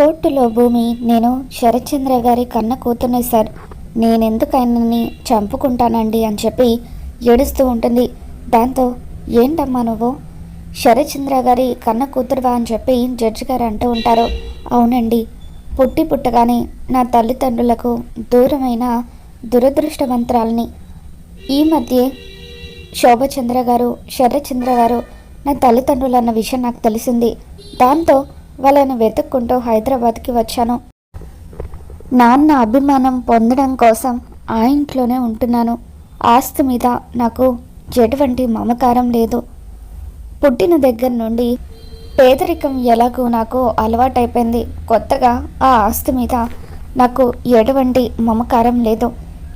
కోర్టులో భూమి నేను శరత్చంద్ర గారి కన్న కూతుర్ని సార్. నేనెందుకు ఆయనని చంపుకుంటానండి అని చెప్పి ఏడుస్తూ ఉంటుంది. దాంతో ఏంటమ్మా నువ్వు? శరత్చంద్ర గారి కన్న కూతురువా? అని చెప్పి జడ్జి గారు అంటూ ఉంటారు. అవునండి. పుట్టి పుట్టగానే నా తల్లిదండ్రులకు దూరమైన దురదృష్టవంతరాలని ఈ మధ్యే శోభచంద్ర గారు శరత్చంద్ర గారు నా తల్లిదండ్రులు అన్న విషయం నాకు తెలిసింది. దాంతో వాళ్ళని వెతుక్కుంటూ హైదరాబాద్కి వచ్చాను. నాన్న అభిమానం పొందడం కోసం ఆ ఇంట్లోనే ఉంటున్నాను. ఆస్తి మీద నాకు ఎటువంటి మమకారం లేదు. పుట్టిన దగ్గర నుండి పేదరికం ఎలాగో నాకు అలవాటైపోయింది. కొత్తగా ఆ ఆస్తి మీద నాకు ఎటువంటి మమకారం లేదు.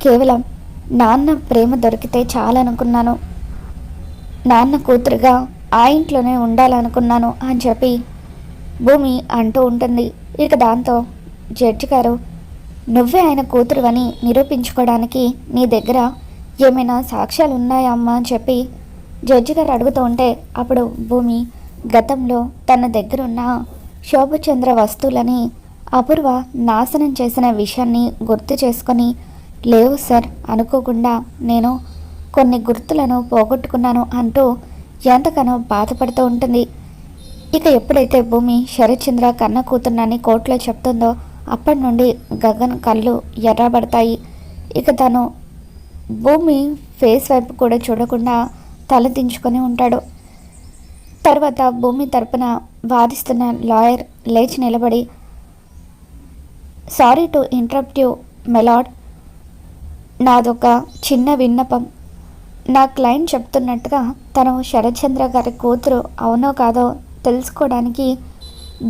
కేవలం నాన్న ప్రేమ దొరికితే చాలనుకున్నాను. నాన్న కూతురుగా ఆ ఇంట్లోనే ఉండాలనుకున్నాను అని చెప్పి భూమి అంటూ ఉంటుంది. ఇక దాంతో జడ్జి గారు నువ్వే ఆయన కూతురు అని నిరూపించుకోవడానికి నీ దగ్గర ఏమైనా సాక్ష్యాలు ఉన్నాయా అమ్మా? అని చెప్పి జడ్జి గారు అడుగుతూ ఉంటే అప్పుడు భూమి గతంలో తన దగ్గర ఉన్న శోభచంద్ర వస్తువులని అపూర్వ నాశనం చేసిన విషయాన్ని గుర్తు చేసుకొని లేవు సార్ అనుకోకుండా నేను కొన్ని గుర్తులను పోగొట్టుకున్నాను అంటూ ఎంతగానో బాధపడుతూ ఉంటుంది. ఇక ఎప్పుడైతే భూమి శరత్చంద్ర కన్న కూతున్నని కోర్టులో చెప్తుందో అప్పటి నుండి గగన్ కళ్ళు ఎర్రబడతాయి. ఇక తను భూమి ఫేస్ వైపు కూడా చూడకుండా తల దించుకొని ఉంటాడు. తర్వాత భూమి తరపున వాదిస్తున్న లాయర్ లేచి నిలబడి sorry to interrupt you milord నాదొక చిన్న విన్నపం. నా క్లయింట్ చెప్తున్నట్టుగా తను శరత్చంద్ర గారి కూతురు అవునో కాదో తెలుసుకోవడానికి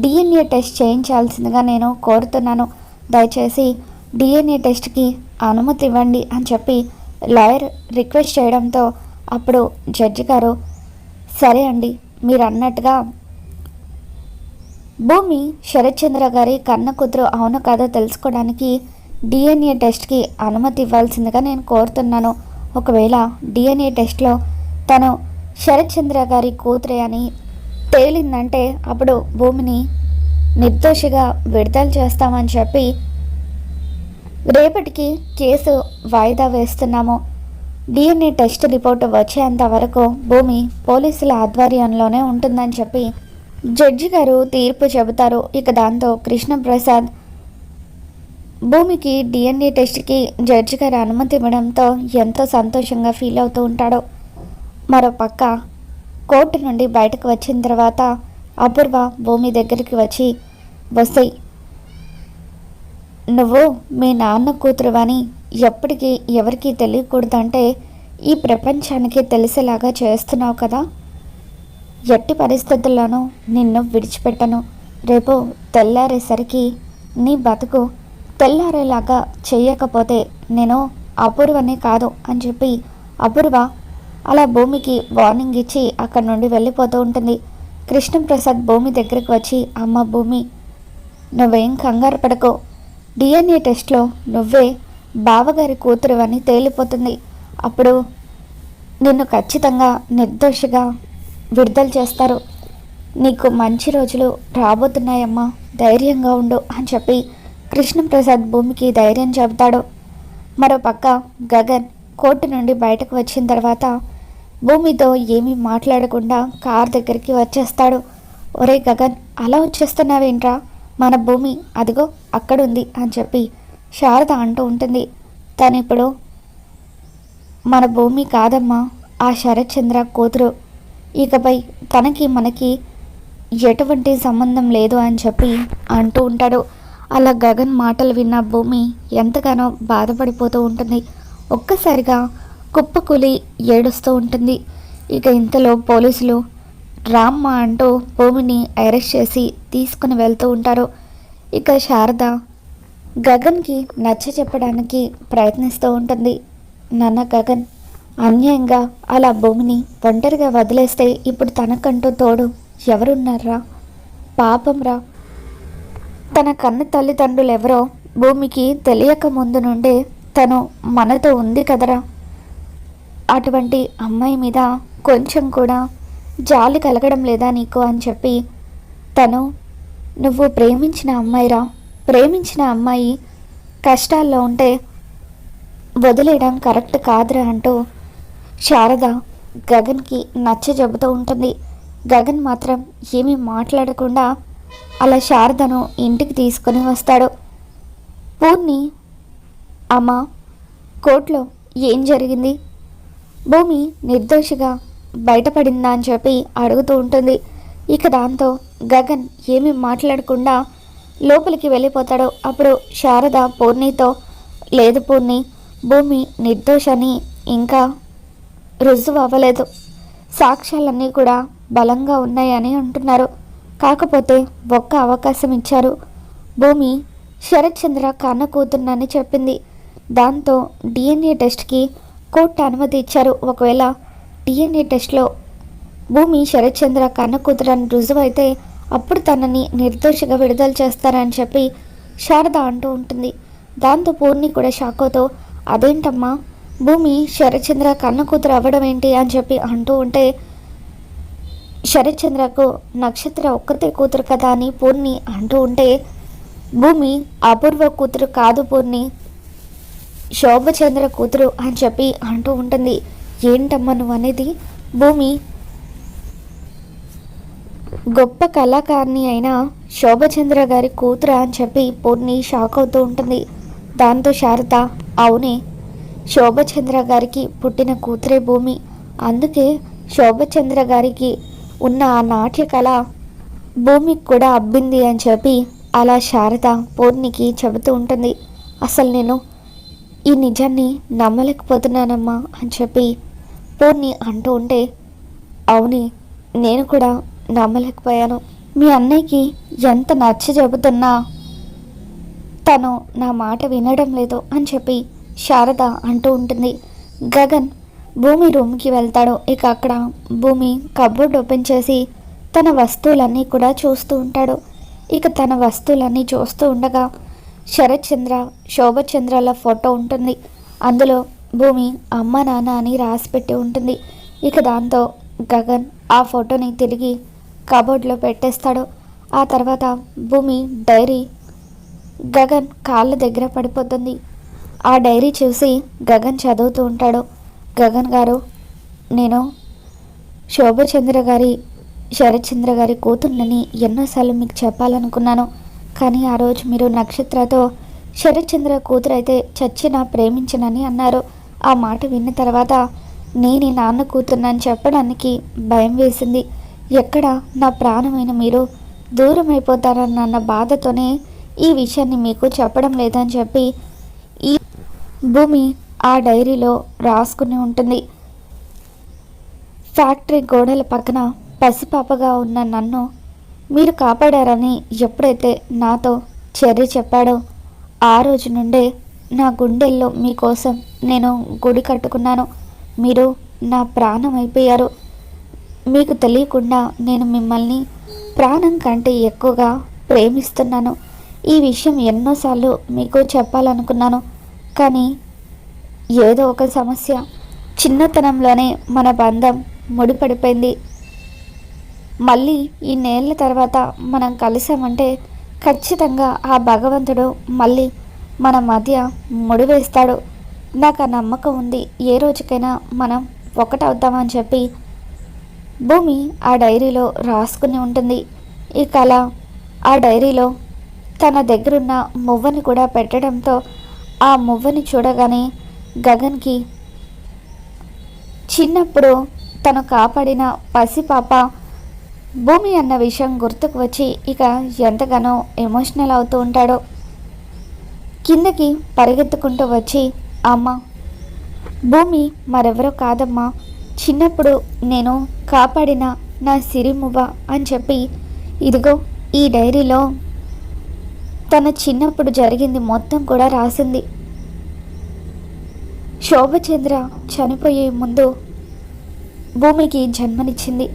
డిఎన్ఏ టెస్ట్ చేయించాల్సిందిగా నేను కోరుతున్నాను. దయచేసి డిఎన్ఏ టెస్ట్కి అనుమతి ఇవ్వండి అని చెప్పి లాయర్ రిక్వెస్ట్ చేయడంతో అప్పుడు జడ్జి గారు సరే అండి మీరు అన్నట్టుగా భూమి శరత్చంద్ర గారి కన్న కూతురు అవును కాదో తెలుసుకోవడానికి డిఎన్ఏ టెస్ట్కి అనుమతి ఇవ్వాల్సిందిగా నేను కోరుతున్నాను. ఒకవేళ డిఎన్ఏ టెస్ట్లో తను శరత్చంద్ర గారి కూతురే అని తేలిందంటే అప్పుడు భూమిని నిర్దోషిగా విడుదల చేస్తామని చెప్పి రేపటికి కేసు వాయిదా వేస్తున్నాము. డిఎన్ఏ టెస్ట్ రిపోర్ట్ వచ్చేంత వరకు భూమి పోలీసుల ఆధ్వర్యంలోనే ఉంటుందని చెప్పి జడ్జి గారు తీర్పు చెబుతారు. ఇక దాంతో కృష్ణప్రసాద్ భూమికి డిఎన్ఏ టెస్ట్కి జడ్జి గారు అనుమతి ఇవ్వడంతో ఎంతో సంతోషంగా ఫీల్ అవుతూ ఉంటాడు. మరో పక్క కోర్టు నుండి బయటకు వచ్చిన తర్వాత అపూర్వ భూమి దగ్గరికి వచ్చి వస్తాయి నువ్వు మీ నాన్న కూతురు అని ఎప్పటికీ ఎవరికీ తెలియకూడదంటే ఈ ప్రపంచానికి తెలిసేలాగా చేస్తున్నావు కదా. ఎట్టి పరిస్థితుల్లోనూ నిన్ను విడిచిపెట్టను. రేపు తెల్లారేసరికి నీ బతుకు తెల్లారేలాగా చేయకపోతే నేను అపూర్వనే కాదు అని చెప్పి అపూర్వ అలా భూమికి వార్నింగ్ ఇచ్చి అక్కడి నుండి వెళ్ళిపోతూ ఉంటుంది. కృష్ణప్రసాద్ భూమి దగ్గరికి వచ్చి అమ్మ భూమి నువ్వేం కంగారు పడకో. డిఎన్ఏ టెస్ట్లో నువ్వే బావగారి కూతురు అని తేలిపోతుంది. అప్పుడు నిన్ను ఖచ్చితంగా నిర్దోషిగా విడుదల చేస్తారు. నీకు మంచి రోజులు రాబోతున్నాయమ్మా. ధైర్యంగా ఉండు అని చెప్పి కృష్ణప్రసాద్ భూమికి ధైర్యం చెబుతాడు. మరోపక్క గగన్ కోర్టు నుండి బయటకు వచ్చిన తర్వాత భూమితో ఏమీ మాట్లాడకుండా కార్ దగ్గరికి వచ్చేస్తాడు. ఒరే గగన్ అలా వచ్చేస్తున్నావేంట్రా మన భూమి అదిగో అక్కడుంది అని చెప్పి శారద అంటూ ఉంటుంది. తను ఇప్పుడు మన భూమి కాదమ్మా ఆ శరత్చంద్ర కూతురు. ఇకపై తనకి మనకి ఎటువంటి సంబంధం లేదు అని చెప్పి అంటూ ఉంటాడు. అలా గగన్ మాటలు విన్న భూమి ఎంతగానో బాధపడిపోతూ ఉంటుంది. ఒక్కసారిగా కుప్పకూలి ఏడుస్తూ ఉంటుంది. ఇక ఇంతలో పోలీసులు రామ్మ అంటూ భూమిని అరెస్ట్ చేసి తీసుకుని వెళ్తూ ఉంటారు. ఇక శారద గగన్కి నచ్చ చెప్పడానికి ప్రయత్నిస్తూ ఉంటుంది. నాన్న గగన్ అన్యాయంగా అలా భూమిని ఒంటరిగా వదిలేస్తే ఇప్పుడు తనకంటూ తోడు ఎవరున్నారా? పాపంరా తన కన్న తల్లిదండ్రులు ఎవరో భూమికి తెలియక ముందు నుండే తను మనతో ఉంది కదరా. అటువంటి అమ్మాయి మీద కొంచెం కూడా జాలి కలగడం లేదా నీకు అని చెప్పి తను నువ్వు ప్రేమించిన అమ్మాయిరా ప్రేమించిన అమ్మాయి కష్టాల్లో ఉంటే వదిలేయడం కరెక్ట్ కాదురా అంటూ శారద గగన్కి నచ్చ చెబుతూ ఉంటుంది. గగన్ మాత్రం ఏమీ మాట్లాడకుండా అలా శారదను ఇంటికి తీసుకొని వస్తాడు. పూర్ణి అమ్మ కోర్టులో ఏం జరిగింది? భూమి నిర్దోషిగా బయటపడిందా అని చెప్పి అడుగుతూ ఉంటుంది. ఇక దాంతో గగన్ ఏమీ మాట్లాడకుండా లోపలికి వెళ్ళిపోతాడు. అప్పుడు శారద పూర్ణితో లేదు పూర్ణి భూమి నిర్దోషని ఇంకా రుజువు అవ్వలేదు. సాక్ష్యాలన్నీ కూడా బలంగా ఉన్నాయని అంటున్నారు. కాకపోతే ఒక్క అవకాశం ఇచ్చారు. భూమి శరత్చంద్ర కన్న కూతున్నని చెప్పింది. దాంతో డిఎన్ఏ టెస్ట్కి కోర్టు అనుమతి ఇచ్చారు. ఒకవేళ డిఎన్ఏ టెస్ట్లో భూమి శరత్చంద్ర కన్న కూతురని రుజువైతే అప్పుడు తనని నిర్దోషిగా విడుదల చేస్తారని చెప్పి శారద అంటూ ఉంటుంది. దాంతో పూర్ణి కూడా షాకోతో అదేంటమ్మా? భూమి శరత్చంద్ర కన్న కూతురు అవ్వడం ఏంటి? అని చెప్పి అంటూ ఉంటే శరత్చంద్రకు నక్షత్ర ఒక్కతే కూతురు కదా అని పూర్ణి అంటూ ఉంటే భూమి అపూర్వ కూతురు కాదు పూర్ణి. శోభచంద్ర కూతురు అని చెప్పి అంటూ ఉంటుంది. ఏంటమ్మా నువ్వు అనేది? భూమి. గొప్ప కళాకారిణి అయిన శోభచంద్ర గారి కూతురు అని చెప్పి పూర్ణి షాక్ అవుతూ ఉంటుంది. దాంతో శారద అవునే శోభచంద్ర గారికి పుట్టిన కూతురే భూమి. అందుకే శోభచంద్ర గారికి ఉన్న ఆ నాట్య కళ భూమికి కూడా అబ్బింది అని చెప్పి అలా శారద పూర్ణికి చెబుతూ ఉంటుంది. అసలు నేను ఈ నిజాన్ని నమ్మలేకపోతున్నానమ్మా అని చెప్పి పూర్ణి అంటూ ఉంటే అవుని నేను కూడా నమ్మలేకపోయాను. మీ అన్నయ్యకి ఎంత నచ్చ చెబుతున్నా తను నా మాట వినడం లేదు అని చెప్పి శారద అంటూ ఉంటుంది. గగన్ భూమి రూమ్కి వెళ్తాడు. ఇక అక్కడ భూమి కబోర్డ్ ఓపెన్ చేసి తన వస్తువులన్నీ కూడా చూస్తూ ఉంటాడు. ఇక తన వస్తువులన్నీ చూస్తూ ఉండగా శరత్ చంద్ర శోభచంద్రల ఫోటో ఉంటుంది. అందులో భూమి అమ్మ నాన్న అని రాసి పెట్టి ఉంటుంది. ఇక దాంతో గగన్ ఆ ఫోటోని తిరిగి కబోర్డ్లో పెట్టేస్తాడు. ఆ తర్వాత భూమి డైరీ గగన్ కాళ్ళ దగ్గర పడిపోతుంది. ఆ డైరీ చూసి గగన్ చదువుతూ ఉంటాడు. గగన్ గారు నేను శోభచంద్ర గారి శరత్చంద్ర గారి కూతుర్నని ఎన్నోసార్లు మీకు చెప్పాలనుకున్నాను. కానీ ఆ రోజు మీరు నక్షత్రతో శరత్చంద్ర కూతురైతే చచ్చిన ప్రేమించనని అన్నారు. ఆ మాట విన్న తర్వాత నేను నాన్న కూతుర్నని చెప్పడానికి భయం వేసింది. ఎక్కడ నా ప్రాణమైన మీరు దూరం అయిపోతారన్న బాధతోనే ఈ విషయాన్ని మీకు చెప్పడం లేదని చెప్పి ఈ భూమి ఆ డైరీలో రాసుకుని ఉంటుంది. ఫ్యాక్టరీ గోడల పక్కన పసిపాపగా ఉన్న నన్ను మీరు కాపాడారని ఎప్పుడైతే నాతో చెర్రి చెప్పాడో ఆ రోజు నుండే నా గుండెల్లో మీకోసం నేను గుడి కట్టుకున్నాను. మీరు నా ప్రాణం అయిపోయారు. మీకు తెలియకుండా నేను మిమ్మల్ని ప్రాణం కంటే ఎక్కువగా ప్రేమిస్తున్నాను. ఈ విషయం ఎన్నోసార్లు మీకు చెప్పాలనుకున్నాను. కానీ ఏదో ఒక సమస్య చిన్నతనంలోనే మన బంధం ముడిపడిపోయింది. మళ్ళీ ఈ నేళ్ళ తర్వాత మనం కలిసామంటే ఖచ్చితంగా ఆ భగవంతుడు మళ్ళీ మన మధ్య ముడివేస్తాడు. నాకు ఆ నమ్మకం ఉంది. ఏ రోజుకైనా మనం ఒకటవుతామని చెప్పి భూమి ఆ డైరీలో రాసుకుని ఉంటుంది. ఈ కళ ఆ డైరీలో తన దగ్గరున్న మువ్వని కూడా పెట్టడంతో ఆ మువ్వని చూడగానే గగన్కి చిన్నప్పుడు తను కాపాడిన పసిపాప భూమి అన్న విషయం గుర్తుకు వచ్చి ఇక ఎంతగానో ఎమోషనల్ అవుతూ ఉంటాడో. కిందకి పరిగెత్తుకుంటూ వచ్చి అమ్మ భూమి మరెవరో కాదమ్మా. చిన్నప్పుడు నేను కాపాడిన నా సిరిమువ్వ అని చెప్పి ఇదిగో ఈ డైరీలో తన చిన్నప్పుడు జరిగింది మొత్తం కూడా రాసింది. శోభచంద్ర చనిపోయే ముందు భూమికి జన్మనిచ్చింది.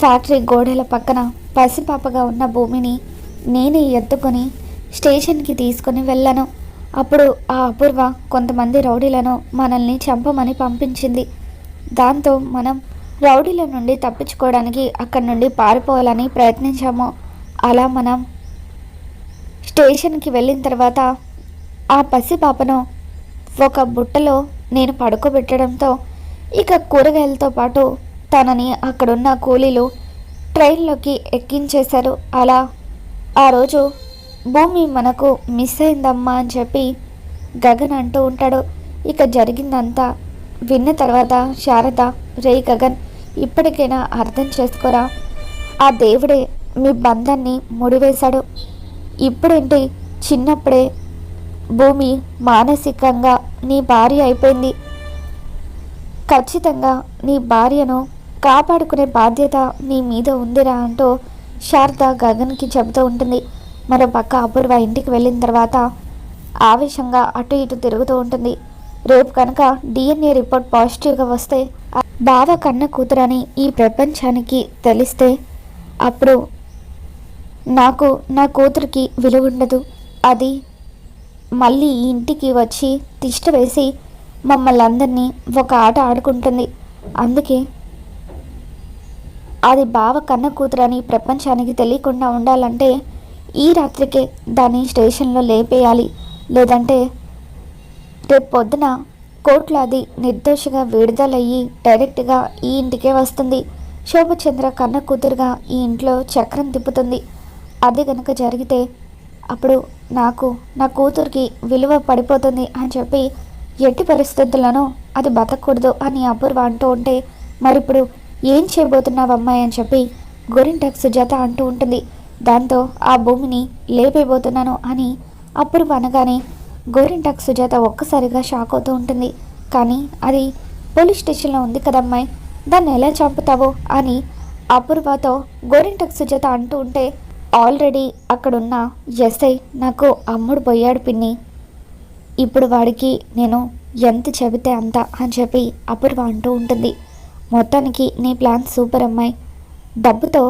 ఫ్యాక్టరీ గోడల పక్కన పసిపాపగా ఉన్న భూమిని నేనే ఎత్తుకొని స్టేషన్కి తీసుకొని వెళ్ళాను. అప్పుడు ఆ అపూర్వ కొంతమంది రౌడీలను మనల్ని చంపమని పంపించింది. దాంతో మనం రౌడీల నుండి తప్పించుకోవడానికి అక్కడి నుండి పారిపోవాలని ప్రయత్నించాము. అలా మనం స్టేషన్కి వెళ్ళిన తర్వాత ఆ పసిపాపను ఒక బుట్టలో నేను పడుకోబెట్టడంతో ఇక కూరగాయలతో పాటు తనని అక్కడున్న కూలీలు ట్రైన్లోకి ఎక్కించేశారు. అలా ఆ రోజు భూమి మనకు మిస్ అయిందమ్మా అని చెప్పి గగన్ అంటూ ఉంటాడు. ఇక జరిగిందంతా విన్న తర్వాత శారద రే గగన్ ఇప్పటికైనా అర్థం చేసుకోరా? ఆ దేవుడే మీ బంధాన్ని ముడివేశాడు. ఇప్పుడేంటి? చిన్నప్పుడే భూమి మానసికంగా నీ భార్య అయిపోయింది. ఖచ్చితంగా నీ భార్యను కాపాడుకునే బాధ్యత నీ మీద ఉందిరా అంటూ శారద గగన్కి చెబుతూ ఉంటుంది. మరో పక్క అపూర్వ ఇంటికి వెళ్ళిన తర్వాత ఆవేశంగా అటు ఇటు తిరుగుతూ ఉంటుంది. రేపు కనుక డిఎన్ఏ రిపోర్ట్ పాజిటివ్గా వస్తే బావ కన్న కూతురని ఈ ప్రపంచానికి తెలిస్తే అప్పుడు నాకు నా కూతురికి విలువ ఉండదు. అది మళ్ళీ ఈ ఇంటికి వచ్చి తిష్ట వేసి మమ్మల్ని అందరినీ ఒక ఆట ఆడుకుంటుంది. అందుకే అది బావ కన్న కూతురని ప్రపంచానికి తెలియకుండా ఉండాలంటే ఈ రాత్రికే దాన్ని స్టేషన్లో లేపేయాలి. లేదంటే రేపు పొద్దున కోర్టులో అది నిర్దోషిగా విడుదలయ్యి డైరెక్ట్గా ఈ ఇంటికే వస్తుంది. శోభచంద్ర కన్న కూతురుగా ఈ ఇంట్లో చక్రం తిప్పుతుంది. అది కనుక జరిగితే అప్పుడు నాకు నా కూతురికి విలువ పడిపోతుంది అని చెప్పి ఎట్టి పరిస్థితుల్లోనూ అది బతకూడదు అని అపూర్వ అంటూ ఉంటే మరిప్పుడు ఏం చేయబోతున్నావు అమ్మాయి అని చెప్పి గోరింటాక్ సుజాత అంటూ ఉంటుంది. దాంతో ఆ భూమిని లేపేయబోతున్నాను అని అప్పుడు అనగానే గోరింటాక్ సుజాత ఒక్కసారిగా షాక్ అవుతూ ఉంటుంది. కానీ అది పోలీస్ స్టేషన్లో ఉంది కదమ్మాయి దాన్ని ఎలా చంపుతావో అని అపూర్వతో గోరింటాక్ సుజాత అంటూ ఉంటే ఆల్రెడీ అక్కడున్న ఎస్ఐ నాకు అమ్ముడు పోయాడు పిన్ని. ఇప్పుడు వాడికి నేను ఎంత చెబితే అంత అని చెప్పి అపూర్వ అంటూ ఉంటుంది. మొత్తానికి నీ ప్లాన్ సూపర్ అమ్మాయి. డబ్బుతో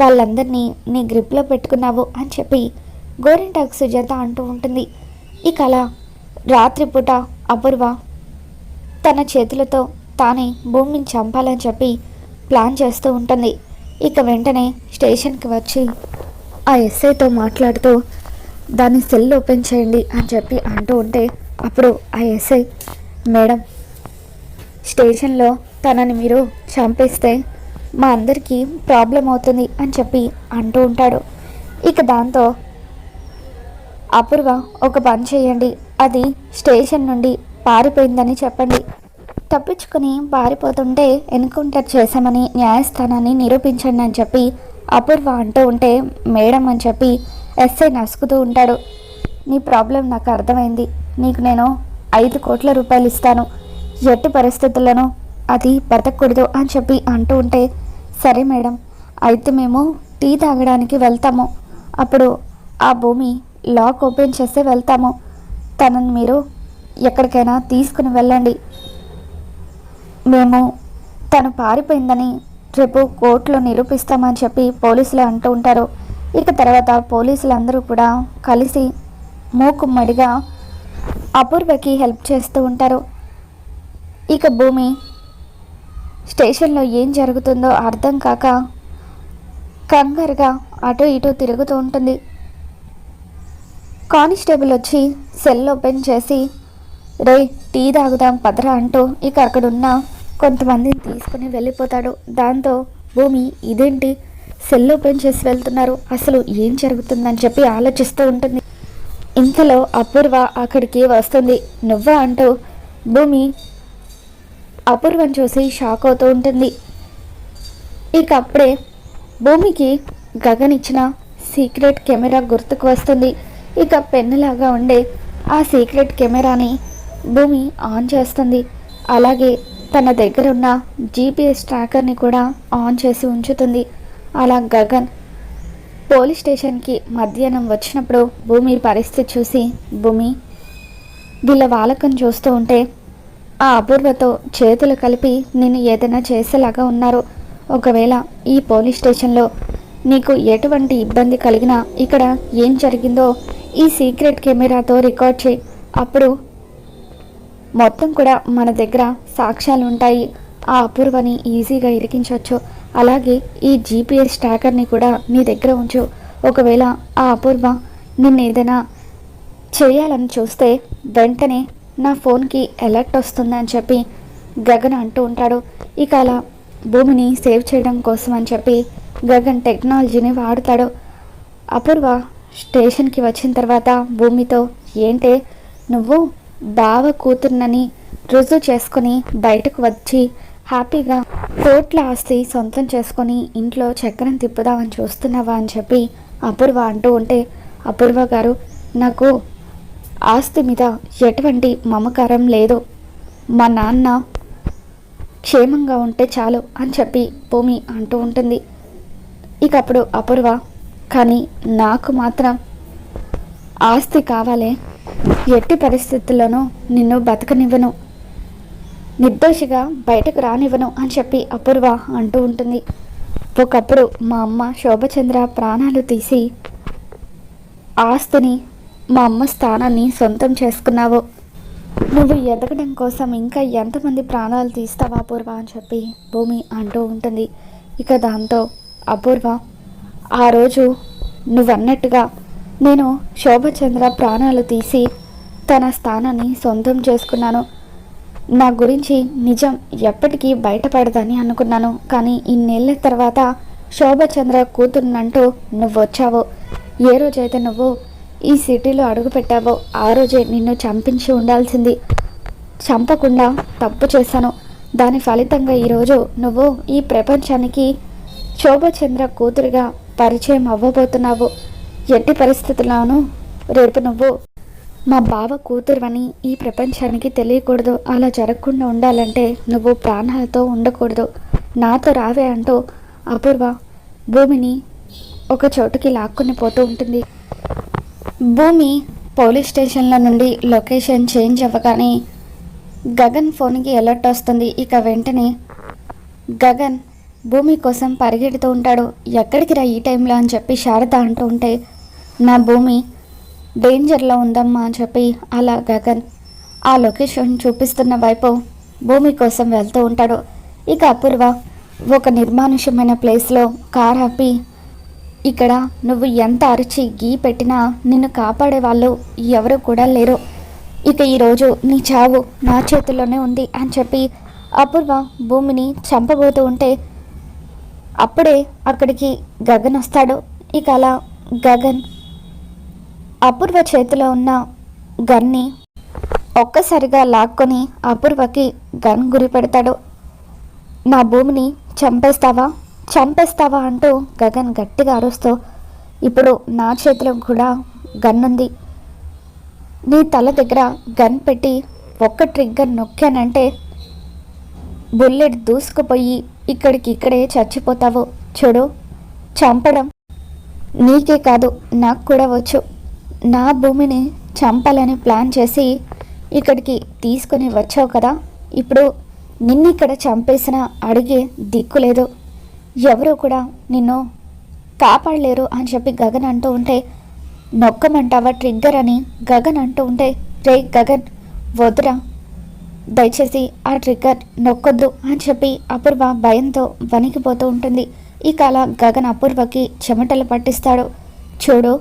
వాళ్ళందరినీ నీ గ్రిప్లో పెట్టుకున్నావు అని చెప్పి గోరింటాక్ సుజాత అంటూ ఉంటుంది. ఇక అలా రాత్రిపూట అపూర్వ తన చేతులతో తానే భూమిని చంపాలని చెప్పి ప్లాన్ చేస్తూ ఉంటుంది. ఇక వెంటనే స్టేషన్కి వచ్చి ఆ ఎస్ఐతో మాట్లాడుతూ దాన్ని సెల్ ఓపెన్ చేయండి అని చెప్పి అంటూ ఉంటే అప్పుడు ఆ ఎస్ఐ మేడం స్టేషన్లో తనని మీరు చంపేస్తే మా అందరికీ ప్రాబ్లం అవుతుంది అని చెప్పి అంటూ ఉంటాడు. ఇక దాంతో అపూర్వ ఒక పని చేయండి. అది స్టేషన్ నుండి పారిపోయిందని చెప్పండి. తప్పించుకుని పారిపోతుంటే ఎన్కౌంటర్ చేశామని న్యాయస్థానాన్ని నిరూపించండి అని చెప్పి అపూర్వ అంటూ ఉంటే మేడం అని చెప్పి ఎస్ఐ నసుకుతూ ఉంటాడు. నీ ప్రాబ్లం నాకు అర్థమైంది. నీకు నేను ఐదు కోట్ల రూపాయలు ఇస్తాను. ఎట్టి పరిస్థితుల్లోనూ అది బ్రతకూడదు అని చెప్పి అంటూ ఉంటే సరే మేడం అయితే మేము టీ తాగడానికి వెళ్తాము. అప్పుడు ఆ భూమి లాక్ ఓపెన్ చేస్తే వెళ్తాము. తనని మీరు ఎక్కడికైనా తీసుకుని వెళ్ళండి. మేము తను పారిపోయిందని రేపు కోర్టులో నిరూపిస్తామని చెప్పి పోలీసులు అంటూ ఉంటారు. ఇక తర్వాత పోలీసులు అందరూ కూడా కలిసి మూకుమ్మడిగా అపూర్వకి హెల్ప్ చేస్తూ ఉంటారు. ఇక భూమి స్టేషన్లో ఏం జరుగుతుందో అర్థం కాక కంగారుగా అటు ఇటు తిరుగుతూ ఉంటుంది. కానిస్టేబుల్ వచ్చి సెల్ ఓపెన్ చేసి రే టీ తాగుదాం పదరా అంటూ ఇక అక్కడున్న కొంతమందిని తీసుకుని వెళ్ళిపోతాడు. దాంతో భూమి ఇదేంటి? సెల్ ఓపెన్ చేసి వెళ్తున్నారు. అసలు ఏం జరుగుతుందని చెప్పి ఆలోచిస్తూ ఉంటుంది. ఇంతలో అపూర్వ అక్కడికి వస్తుంది. నువ్వా? అంటూ భూమి అపూర్వం చూసి షాక్ అవుతూ ఉంటుంది. ఇక అప్పుడే భూమికి గగన్ ఇచ్చిన సీక్రెట్ కెమెరా గుర్తుకు వస్తుంది. ఇక పెన్నులాగా ఉండే ఆ సీక్రెట్ కెమెరాని భూమి ఆన్ చేస్తుంది. అలాగే తన దగ్గర ఉన్న జీపీఎస్ ట్రాకర్ని కూడా ఆన్ చేసి ఉంచుతుంది. అలా గగన్ పోలీస్ స్టేషన్కి మధ్యాహ్నం వచ్చినప్పుడు భూమి పరిస్థితి చూసి భూమి వీళ్ళ వాలకం చూస్తూ ఉంటే ఆ అపూర్వతో చేతులు కలిపి నేను ఏదైనా చేసేలాగా ఉన్నారు. ఒకవేళ ఈ పోలీస్ స్టేషన్లో నీకు ఎటువంటి ఇబ్బంది కలిగినా ఇక్కడ ఏం జరిగిందో ఈ సీక్రెట్ కెమెరాతో రికార్డ్ చేయి. అప్పుడు మొత్తం కూడా మన దగ్గర సాక్ష్యాలు ఉంటాయి. ఆ అపూర్వని ఈజీగా ఇరికించవచ్చు. అలాగే ఈ జీపీఎస్ ట్రాకర్ని కూడా నీ దగ్గర ఉంచు. ఒకవేళ ఆ అపూర్వ నిన్ను ఏదైనా చేయాలని చూస్తే వెంటనే నా ఫోన్కి అలర్ట్ వస్తుందని చెప్పి గగన్ అంటూ ఉంటాడు. ఇక అలా భూమిని సేవ్ చేయడం కోసం అని చెప్పి గగన్ టెక్నాలజీని వాడతాడు. అపూర్వ స్టేషన్కి వచ్చిన తర్వాత భూమితో ఏంటే నువ్వు బావ కూతుర్నని రుజువు చేసుకొని బయటకు వచ్చి హ్యాపీగా కోట్ల ఆస్తి సొంతం చేసుకొని ఇంట్లో చక్రం తిప్పుదామని చూస్తున్నావా? అని చెప్పి అపూర్వ అంటూ ఉంటే అపూర్వ గారు నాకు ఆస్తి మీద ఎటువంటి మమకారం లేదు. మా నాన్న క్షేమంగా ఉంటే చాలు అని చెప్పి భూమి అంటూ ఉంటుంది. ఇక అప్పుడు అపూర్వ కానీ నాకు మాత్రం ఆస్తి కావాలే. ఎట్టి పరిస్థితుల్లోనూ నిన్ను బతకనివ్వను. నిర్దోషిగా బయటకు రానివ్వను అని చెప్పి అపూర్వ అంటూ ఉంటుంది. ఒకప్పుడు మా అమ్మ శోభచంద్ర ప్రాణాలు తీసి ఆస్తిని మా అమ్మ స్థానాన్ని సొంతం చేసుకున్నావు. నువ్వు ఎదగడం కోసం ఇంకా ఎంతమంది ప్రాణాలు తీస్తావా అపూర్వ అని చెప్పి భూమి అంటూ ఉంటుంది. ఇక దాంతో అపూర్వ ఆ రోజు నువ్వన్నట్టుగా నేను శోభచంద్ర ప్రాణాలు తీసి తన స్థానాన్ని సొంతం చేసుకున్నాను. నా గురించి నిజం ఎప్పటికీ బయటపడదని అనుకున్నాను. కానీ ఇన్నేళ్ళ తర్వాత శోభచంద్ర కూతురునంటూ నువ్వు వచ్చావు ఏ రోజైతే నువ్వు ఈ సిటీలో అడుగుపెట్టావో ఆ రోజే నిన్ను చంపించి ఉండాల్సింది. చంపకుండా తప్పు చేశాను. దాని ఫలితంగా ఈరోజు నువ్వు ఈ ప్రపంచానికి శోభచంద్ర కూతురుగా పరిచయం అవ్వబోతున్నావు. ఎట్టి పరిస్థితుల్లోనూ రేపు నువ్వు మా బావ కూతురువని ఈ ప్రపంచానికి తెలియకూడదు. అలా జరగకుండా ఉండాలంటే నువ్వు ప్రాణాలతో ఉండకూడదు. నాతో రావే అంటూ అపూర్వ భూమిని ఒక చోటుకి లాక్కుని పోతూ ఉంటుంది. భూమి పోలీస్ స్టేషన్ల నుండి లొకేషన్ చేంజ్ అవ్వగానే గగన్ ఫోన్కి అలర్ట్ వస్తుంది. ఇక వెంటనే గగన్ భూమి కోసం పరిగెడుతూ ఉంటాడు. ఎక్కడికి రా ఈ టైంలో అని చెప్పి శారద అంటూ ఉంటే నా భూమి డేంజర్లో ఉందమ్మా అని చెప్పి అలా గగన్ ఆ లొకేషన్ చూపిస్తున్న వైపు భూమి కోసం వెళ్తూ ఉంటాడు. ఇక అపూర్వ ఒక నిర్మానుష్యమైన ప్లేస్లో కార్ ఆపి ఇక్కడ నువ్వు ఎంత అరిచి గీ పెట్టినా నిన్ను కాపాడే వాళ్ళు ఎవరు కూడా లేరు. ఇక ఈరోజు నీ చావు నా చేతుల్లోనే ఉంది అని చెప్పి అపూర్వ భూమిని చంపబోతూ ఉంటే అప్పుడే అక్కడికి గగన్ వస్తాడు. ఇక అలా గగన్ అపూర్వ చేతిలో ఉన్న గన్ని ఒక్కసారిగా లాక్కొని అపూర్వకి గన్ గురి పెడతాడు. నా భూమిని చంపేస్తావా? చంపేస్తావా అంటూ గగన్ గట్టిగా అరుస్తూ ఇప్పుడు నా చేతిలో కూడా గన్ ఉంది. నీ తల దగ్గర గన్ పెట్టి ఒక్క ట్రిగ్గర్ నొక్కానంటే బుల్లెట్ దూసుకుపోయి ఇక్కడికి ఇక్కడే చచ్చిపోతావు. చూడు చంపడం నీకే కాదు నాకు కూడా వచ్చు. నా భూమిని చంపాలని ప్లాన్ చేసి ఇక్కడికి తీసుకొని వచ్చావు కదా. ఇప్పుడు నిన్నిక్కడ చంపేసిన అడిగే దిక్కు లేదు. ఎవరు కూడా నిన్ను కాపాడలేరు అని చెప్పి గగన్ అంటూ ఉంటే నొక్కమంటావా ట్రిగ్గర్ అని గగన్ అంటూ ఉంటే రే గగన్ వద్దురా దయచేసి ఆ ట్రిగ్గర్ నొక్కొద్దు అని చెప్పి అపూర్వ భయంతో వణికిపోతూ ఉంటుంది. ఇక అలా గగన్ అపూర్వకి చెమటలు పట్టిస్తాడు. చూడు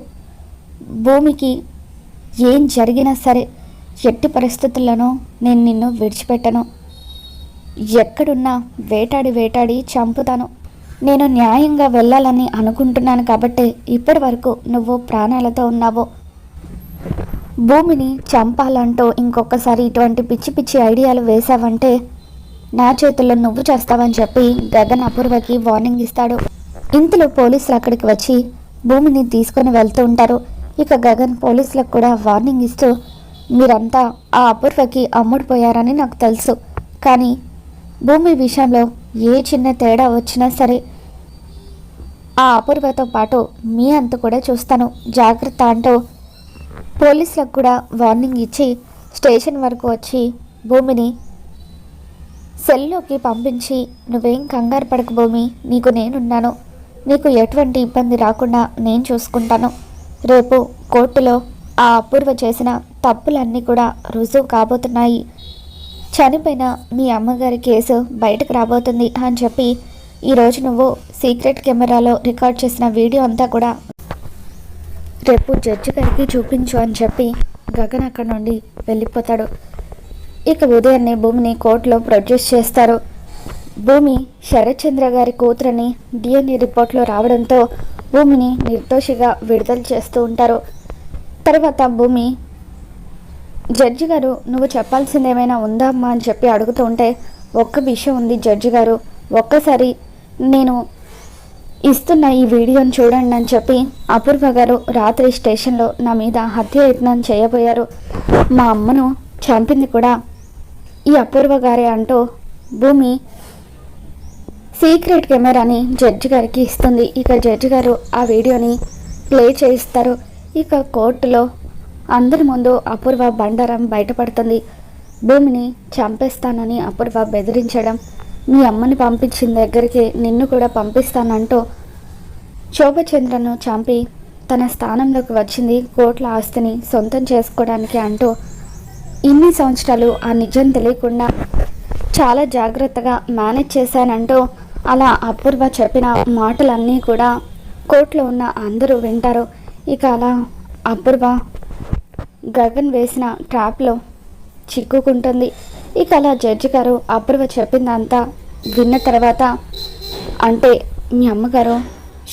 భూమికి ఏం జరిగినా సరే ఎట్టి పరిస్థితుల్లోనూ నేను నిన్ను విడిచిపెట్టను. ఎక్కడున్నా వేటాడి వేటాడి చంపుతాను. నేను న్యాయంగా వెళ్ళాలని అనుకుంటున్నాను కాబట్టి ఇప్పటి వరకు నువ్వు ప్రాణాలతో ఉన్నావు. భూమిని చంపాలంటూ ఇంకొకసారి ఇటువంటి పిచ్చి పిచ్చి ఐడియాలు వేశావంటే నా చేతుల్లో నువ్వు చేస్తావని చెప్పి గగన్ అపూర్వకి వార్నింగ్ ఇస్తాడు. ఇంతలో పోలీసులు అక్కడికి వచ్చి భూమిని తీసుకొని వెళ్తూ ఉంటారు. ఇక గగన్ పోలీసులకు కూడా వార్నింగ్ ఇస్తూ మీరంతా ఆ అపూర్వకి అమ్ముడిపోయారని నాకు తెలుసు. కానీ భూమి విషయంలో ఏ చిన్న తేడా వచ్చినా సరే ఆ అపూర్వతో పాటు మీ అంత కూడా చూస్తాను. జాగ్రత్త అంటూ పోలీసులకు కూడా వార్నింగ్ ఇచ్చి స్టేషన్ వరకు వచ్చి భూమిని సెల్లోకి పంపించి నువ్వేం కంగారు పడక భూమి నీకు నేనున్నాను. నీకు ఎటువంటి ఇబ్బంది రాకుండా నేను చూసుకుంటాను. రేపు కోర్టులో ఆ అపూర్వ చేసిన తప్పులన్నీ కూడా రుజువు కాబోతున్నాయి. చనిపోయిన మీ అమ్మగారి కేసు బయటకు రాబోతుంది అని చెప్పి ఈరోజు నువ్వు సీక్రెట్ కెమెరాలో రికార్డ్ చేసిన వీడియో అంతా కూడా రేపు జడ్జి గారికి చూపించు అని చెప్పి గగన్ అక్కడ నుండి వెళ్ళిపోతాడు. ఇక ఉదయాన్నే భూమిని కోర్టులో ప్రొడ్యూస్ చేస్తారు. భూమి శరత్చంద్ర గారి కూతురని డిఎన్ఏ రిపోర్ట్లో రావడంతో భూమిని నిర్దోషిగా విడుదల చేస్తూ ఉంటారు. తర్వాత భూమి జడ్జి గారు నువ్వు చెప్పాల్సింది ఏమైనా ఉందా అమ్మా? అని చెప్పి అడుగుతూ ఉంటే ఒక్క విషయం ఉంది జడ్జి గారు. ఒక్కసారి నేను ఇస్తున్న ఈ వీడియోని చూడండి అని చెప్పి అపూర్వ గారు రాత్రి స్టేషన్లో నా మీద హత్య యత్నం చేయబోయారు. మా అమ్మను చంపింది కూడా ఈ అపూర్వ గారే అంటూ భూమి సీక్రెట్ కెమెరాని జడ్జి గారికి ఇస్తుంది. ఇక జడ్జి గారు ఆ వీడియోని ప్లే చేయిస్తారు. ఇక కోర్టులో అందరి ముందు అపూర్వ బండారం బయటపడుతుంది. భూమిని చంపేస్తానని అపూర్వ బెదిరించడం మీ అమ్మని పంపించిన దగ్గరికి నిన్ను కూడా పంపిస్తానంటూ శోభచంద్రను చంపి తన స్థానంలోకి వచ్చింది కోట్ల ఆస్తిని సొంతం చేసుకోవడానికి అంటూ ఇన్ని సంవత్సరాలు ఆ నిజం తెలియకుండా చాలా జాగ్రత్తగా మేనేజ్ చేశానంటూ అలా అపూర్వ చెప్పిన మాటలన్నీ కూడా కోర్టులో ఉన్న అందరూ వింటారు. ఇక అలా అపూర్వ గగన్ వేసిన ట్రాప్లో చిక్కుకుంటుంది. ఇక అలా జడ్జి గారు అపూర్వ చెప్పిందంతా విన్న తర్వాత అంటే మీ అమ్మగారు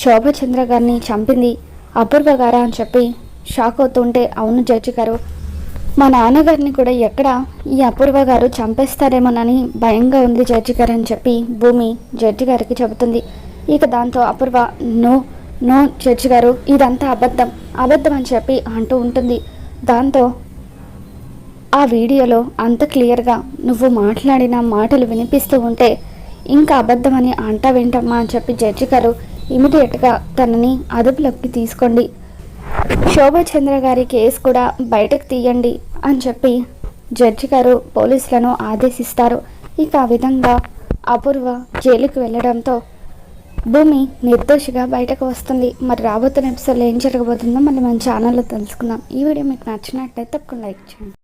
శోభచంద్ర గారిని చంపింది అపూర్వ గారా అని చెప్పి షాక్ అవుతుంటే అవును జడ్జి గారు. మా నాన్నగారిని కూడా ఎక్కడ ఈ అపూర్వ గారు చంపేస్తారేమోనని భయంగా ఉంది జడ్జి గారు అని చెప్పి భూమి జడ్జి గారికి చెబుతుంది. ఇక దాంతో అపూర్వ నో నో జడ్జి గారు ఇదంతా అబద్ధం అబద్ధం అని చెప్పి అంటూ ఉంటుంది. దాంతో ఆ వీడియోలో అంత క్లియర్గా నువ్వు మాట్లాడిన మాటలు వినిపిస్తూ ఉంటే ఇంకా అబద్ధమని అంటా వింటమ్మా అని చెప్పి జడ్జి గారు ఇమీడియట్గా తనని అదుపులోకి తీసుకోండి. శోభచంద్ర గారి కేసు కూడా బయటకు తీయండి అని చెప్పి జడ్జి గారు పోలీసులను ఆదేశిస్తారు. ఇక ఆ విధంగా అపూర్వ జైలుకు వెళ్ళడంతో భూమి నిర్దోషిగా బయటకు వస్తుంది. మరి రాబోతున్న ఎపిసోడ్లో ఏం జరగబోతుందో మళ్ళీ మన ఛానల్లో తెలుసుకుందాం. ఈ వీడియో మీకు నచ్చినట్లయితే తప్పకుండా లైక్ చేయండి.